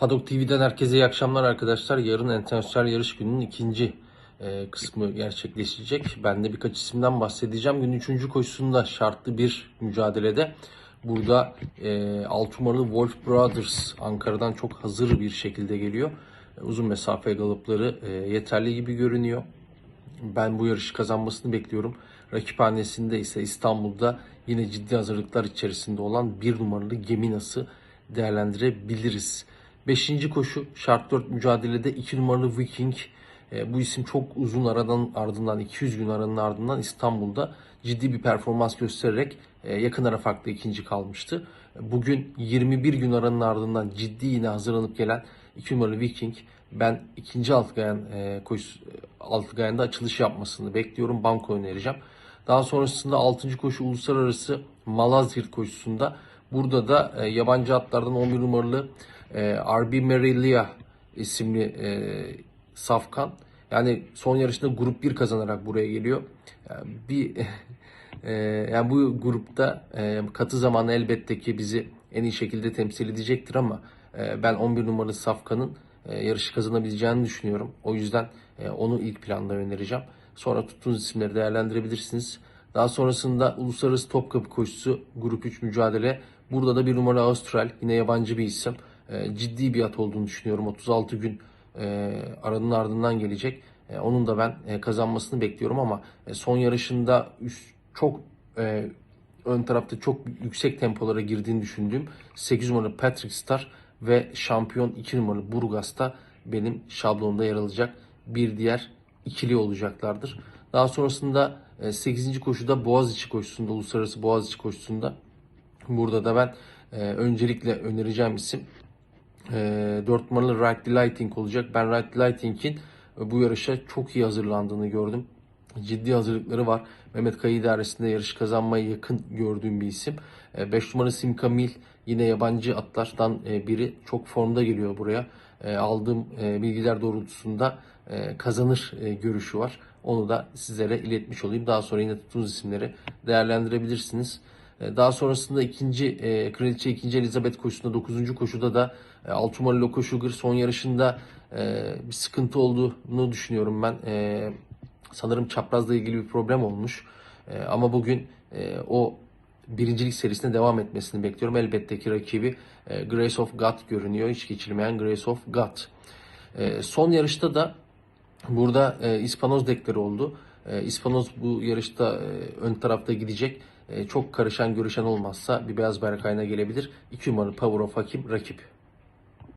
Paddock TV'den herkese iyi akşamlar arkadaşlar. Yarın internasyonel yarış gününün ikinci e, kısmı gerçekleşecek. Ben de birkaç isimden bahsedeceğim. Günün üçüncü koşusunda şartlı bir mücadelede. Burada e, 6 numaralı Wolf Brothers Ankara'dan çok hazır bir şekilde geliyor. E, uzun mesafe galopları e, yeterli gibi görünüyor. Ben bu yarışı kazanmasını bekliyorum. Rakiphanesinde ise İstanbul'da yine ciddi hazırlıklar içerisinde olan bir numaralı Geminas'ı değerlendirebiliriz. Beşinci koşu şart 4 mücadelede 2 numaralı Viking. E, bu isim çok uzun aradan ardından 200 gün aranın ardından İstanbul'da ciddi bir performans göstererek e, yakın ara farklı ikinci kalmıştı. Bugün 21 gün aranın ardından ciddi yine hazırlanıp gelen 2 numaralı Viking ben ikinci Altıgayan e, koşu Altıgayan'da açılış yapmasını bekliyorum. Banko önereceğim. Daha sonrasında 6. koşu uluslararası Malazgirt koşusunda burada da e, yabancı atlardan 11 numaralı e, RB Merilia isimli e, Safkan yani son yarışında grup 1 kazanarak buraya geliyor. Yani bir e, yani bu grupta e, katı zamanı elbette ki bizi en iyi şekilde temsil edecektir ama e, ben 11 numaralı Safkan'ın e, yarışı kazanabileceğini düşünüyorum. O yüzden e, onu ilk planda önereceğim. Sonra tuttuğunuz isimleri değerlendirebilirsiniz. Daha sonrasında Uluslararası Topkapı koşusu Grup 3 mücadele. Burada da bir numara Austral yine yabancı bir isim. E, ciddi bir at olduğunu düşünüyorum. 36 gün e, aranın ardından gelecek. E, onun da ben kazanmasını bekliyorum ama son yarışında üst, çok ön tarafta çok yüksek tempolara girdiğini düşündüğüm 8 numaralı Patrick Star ve şampiyon 2 numaralı Burgas'ta benim şablonda yer alacak bir diğer ikili olacaklardır. Daha sonrasında 8. koşuda Boğaziçi koşusunda, Uluslararası Boğaziçi koşusunda burada da ben öncelikle önereceğim isim 4 numaralı Right Lighting olacak. Ben Right Lighting'in e, bu yarışa çok iyi hazırlandığını gördüm. Ciddi hazırlıkları var. Mehmet Kayı idaresinde yarış kazanmaya yakın gördüğüm bir isim. 5 numara Simka Mil yine yabancı atlardan e, biri. Çok formda geliyor buraya. E, Aldığım e, bilgiler doğrultusunda e, kazanır e, görüşü var. Onu da sizlere iletmiş olayım. Daha sonra yine tuttuğunuz isimleri değerlendirebilirsiniz. E, Daha sonrasında ikinci e, Kraliçe 2. Elizabeth koşusunda 9. koşuda da e, 6 numaralı Loco Sugar son yarışında e, bir sıkıntı olduğunu düşünüyorum ben. E, sanırım çaprazla ilgili bir problem olmuş. E, ama bugün e, o birincilik serisine devam etmesini bekliyorum. Elbette ki rakibi e, Grace of God görünüyor. Hiç geçilmeyen Grace of God. E, son yarışta da Burada e, İspanoz dekleri oldu. E, İspanoz bu yarışta e, ön tarafta gidecek. E, çok karışan görüşen olmazsa bir beyaz bayrak haline gelebilir. 2 numaralı Power of Hakim rakip.